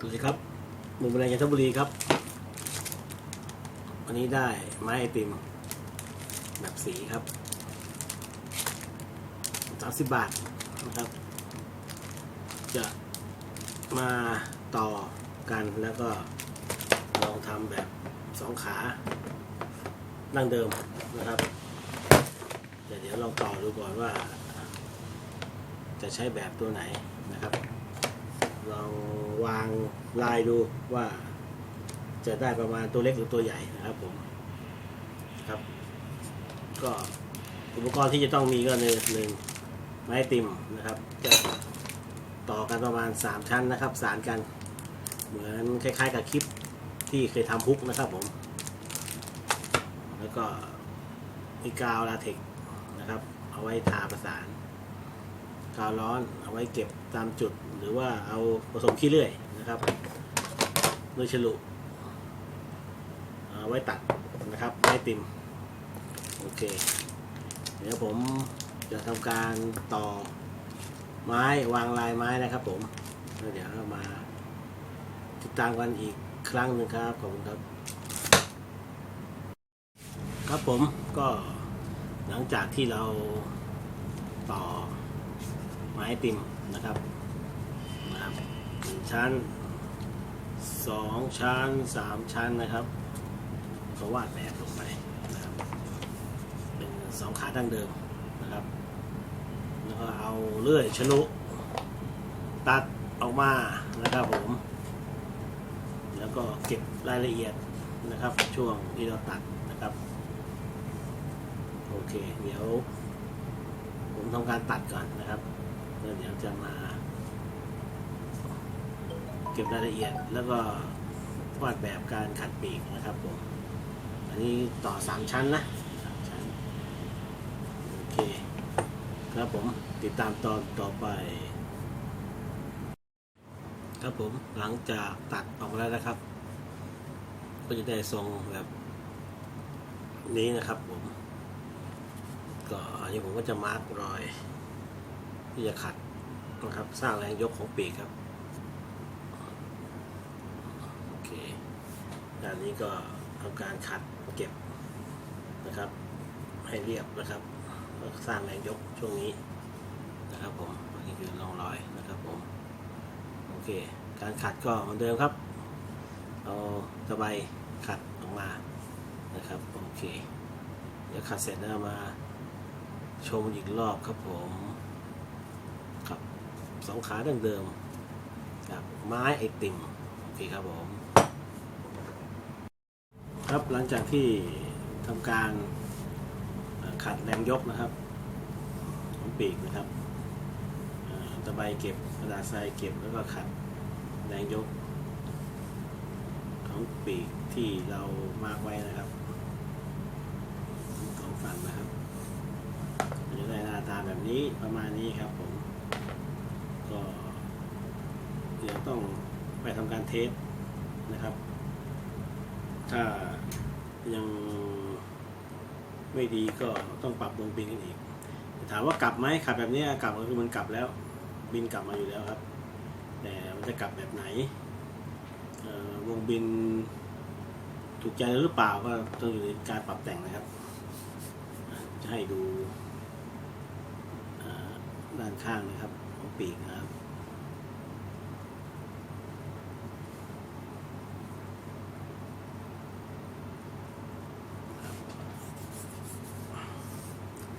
สวัสดีครับมุมแมลงจันทบุรีครับ วันนี้ได้ไม้ไอติม แบบสีครับสามสิบบาทนะครับ จะมาต่อกันแล้วก็ลองทำแบบสองขาดั้งเดิมนะครับแต่เดี๋ยวลองต่อดูก่อนว่า จะใช้แบบตัวไหนนะครับ ลองวางลายดูว่า จะได้ประมาณตัวเล็กหรือตัวใหญ่นะครับผมครับ ก็อุปกรณ์ที่จะต้องมีก็หนึ่งหนึ่งไม้ติมนะครับจะต่อกันประมาณ 3 ชั้นนะครับ สารกันเหมือนคล้าย ๆ กับคลิปที่เคยทำฮุกนะครับผม แล้วก็มีกาวลาเทกซ์นะครับ เอาไว้ทาประสาน กาวร้อนเอาไว้เก็บตามจุด หรือว่าเอาผสมขี้เลื่อยนะครับโดยฉลุเอาไว้ตัดนะครับไม้ติมโอเค เดี๋ยวผมจะทำการต่อไม้วางลายไม้นะครับผมแล้วเดี๋ยวเรามาติดตามกันอีกครั้งหนึ่งครับขอบคุณครับ ครับผมก็หลังจากที่เราต่อ ไม้ติมนะครับนะครับชั้นสองชั้นสามชั้นนะครับก็วาดแบบลงไปนะครับเป็นสองขาดั้งเดิมนะครับแล้วก็เอาเลื่อยชลุตัดออกมานะครับผม แล้วก็เก็บรายละเอียดนะครับ ช่วงที่เราตัดนะครับ โอเค เดี๋ยว ผมทำการตัดก่อนนะครับ เดี๋ยวจะมา เก็บรายละเอียดแล้วก็วาดแบบการขัดปีกนะครับผม อันนี้ต่อสามชั้นนะสามชั้น โอเค ครับผมติดตามตอนต่อไป ครับผมหลังจากตัดออกมาแล้วนะครับ ก็จะได้ทรงแบบนี้นะครับผม ก็อันนี้ผมก็จะมาร์กรอย ที่จะขัดนะครับสร้างแรงยกของปีกครับโอเคด้านนี้ก็ทำการขัดเก็บนะครับ ให้เรียบนะครับสร้างแรงยกช่วงนี้นะครับผมนนี้คือร่องรอยนะครับผมโอเค การขัดก็เหมือนเดิมครับเอาตะไบขัดออกมานะครับโอเคเดี๋ยวขัดเสร็จแล้วมาชมอีกรอบครับผม ครับสองขาดั้งเดิมกับไม้ไอติมโอเคครับผมครับหลังจากที่ทำการขัดแรงยกนะครับของปีกนะครับตะไบเก็บกระดาษทรายเก็บแล้วก็ขัดแรงยกของปีกที่เรามาร์กไว้นะครับของฝั่งนะครับจะได้หน้าตาแบบนี้ประมาณนี้ครับผม ก็เดี๋ยวต้องไปทำการเทสนะครับ ถ้ายังไม่ดีก็ต้องปรับวงบินกันอีก ถามว่ากลับไหมขับแบบนี้กลับก็คือมันกลับแล้ว บินกลับมาอยู่แล้วครับ แต่มันจะกลับแบบไหนวงบินถูกใจหรือเปล่าก็ต้องอยู่ในการปรับแต่งนะครับ จะให้ดูด้านข้างนะครับ ปีกนะครับ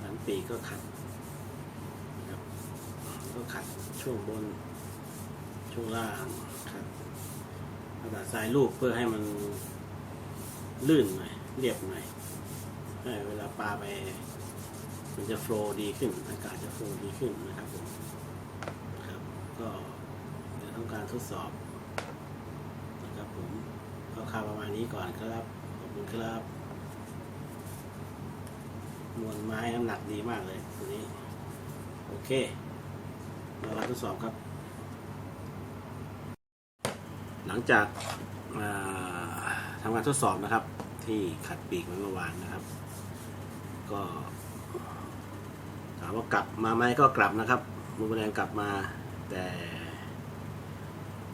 สันปีกก็ขัดนะครับก็ขัดช่วงบน ช่วงล่างขัดกระดาษทรายลูกเพื่อให้มันลื่นหน่อยเรียบหน่อยให้เวลาปลาไปมันจะโฟล์ดีขึ้น อากาศจะโฟล์ดีขึ้นนะครับผม ก็เดี๋ยวต้องการทดสอบนะครับผมก็คร่าวประมาณนี้ก่อนครับ ขอบคุณครับ มวลไม้น้ำหนักดีมากเลยตัวนี้ โอเคเรามาทดสอบครับ หลังจากาทำการทดสอบนะครับ ที่ขัดปีกเมื่อวานนะครับ ก็ถามว่ากลับมาไหมก็กลับนะครับมูแมลงกลับมา แต่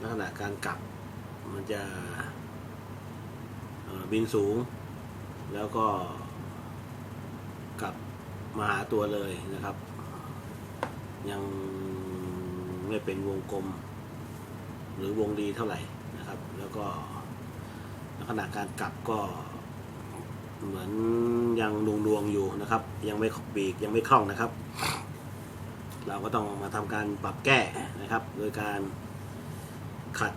ลักษณะการกลับมันจะบินสูง แล้วก็กลับมาหาตัวเลยนะครับ ยังไม่เป็นวงกลม หรือวงรีเท่าไหร่นะครับ แล้วก็ลักษณะการกลับก็เหมือนยังดวงดวงอยู่นะครับ ยังไม่ปีกยังไม่คล่องนะครับ เราก็ต้องมาทำการปรับแก้นะครับ โดยการขัด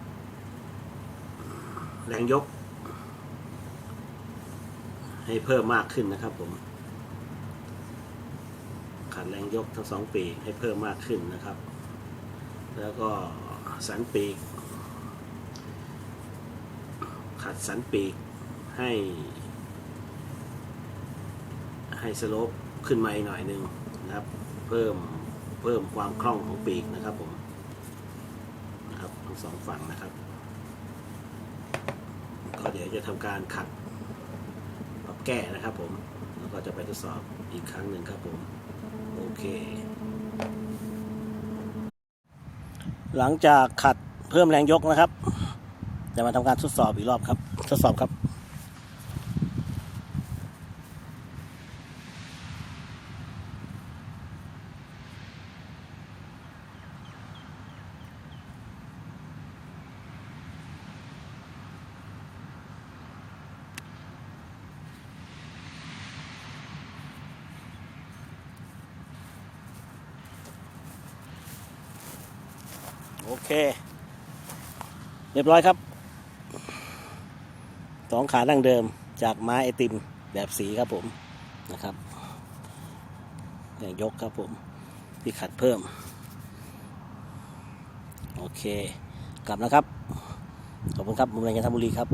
แรงยก ให้เพิ่มมากขึ้นนะครับผม ขัดแรงยกทั้งสองปีกให้เพิ่มมากขึ้นนะครับ แล้วก็สันปีก ขัดสันปีกให้ ให้สโลปขึ้นมาอีกหน่อยหนึ่งนะครับ เพิ่ม เพิ่มความคล่องของปีกนะครับผมนะครับทั้งสองฝั่งนะครับ ก็เดี๋ยวจะทำการขัดปรับแก้นะครับผม แล้วก็จะไปทดสอบอีกครั้งหนึ่งครับผม โอเค หลังจากขัดเพิ่มแรงยกนะครับ จะมาทำการทดสอบอีกรอบครับ ทดสอบครับ เค เรียบร้อยครับสองขาดั้งเดิมจากไม้ไอติมแบบสีครับผมนะครับอย่างยกครับผมที่ขัดเพิ่ม โอเค กลับนะครับ ขอบคุณครับมุมแรงจันทบุรีครับ